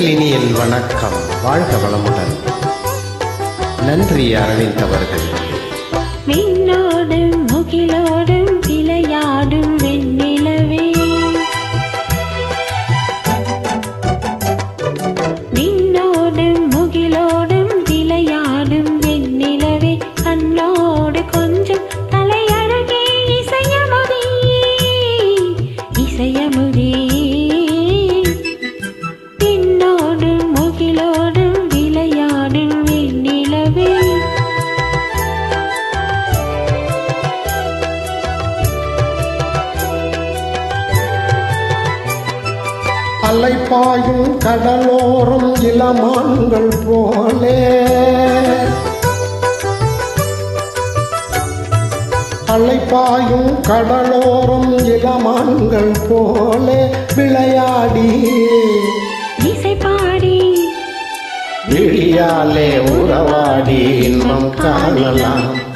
உங்கள் இனியன் வணக்கம். வாழ்க வளமுடன். நன்றி அரவிந்த் அவர்கள். அலைப்பாயும் கடலோரம் இளமான்கள் போலே. அலைப்பாயும் கடலோரம் இளமான்கள் போலே. விளையாடி. இசை பாடி விழியாலே உறவாடி இன்பம் காணலாம்.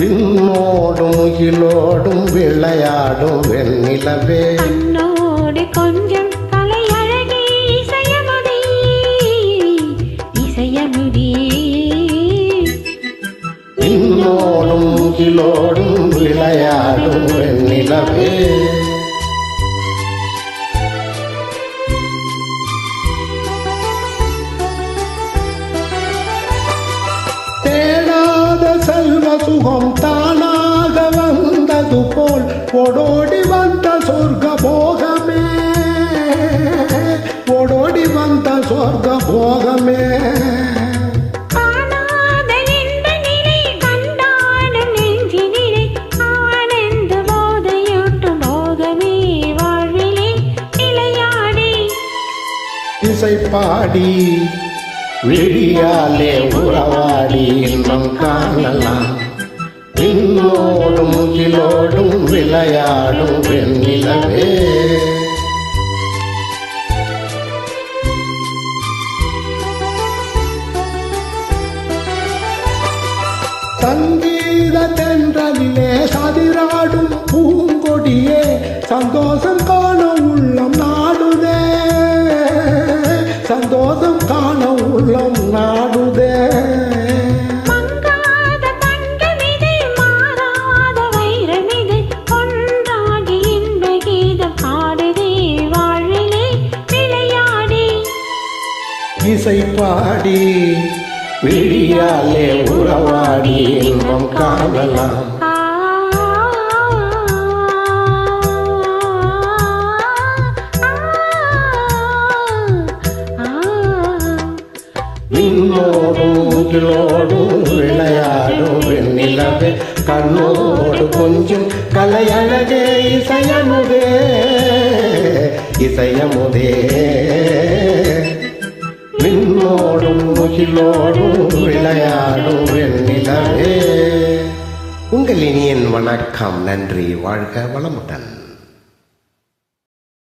விண்ணோடும் முகிலோடும் விளையாடும் வெண்ணிலவே. விண்ணோடும் விளையாடும் நிலவே தேடாத செல்வ சுகம் தானாக வந்தது போல் ஓடோடி வந்த சொர்க்க போல் இசை பாடி விழியாலே உறவாடி இன்பம் காணலாம். விண்ணோடும் முகிலோடும் விளையாடும் வெண்ணிலவே. சங்கீத தென்றலிலே சதிராடும் பூங்கொடியே சந்தோஷம் கா இசை பாடி விழியாலே உறவாடி இன்பம் காணலாம். விண்ணோடும் விளையாடும் வெண்ணிலவே கண்ணோடு கொஞ்சம் கலையழகே இசையமுதே இசையமுதே. விண்ணோடும் முகிலோடும் விளையாடும் வெண்ணிலவே உங்கள் இனியன் வணக்கம் நன்றி வாழ்க வளமுடன்.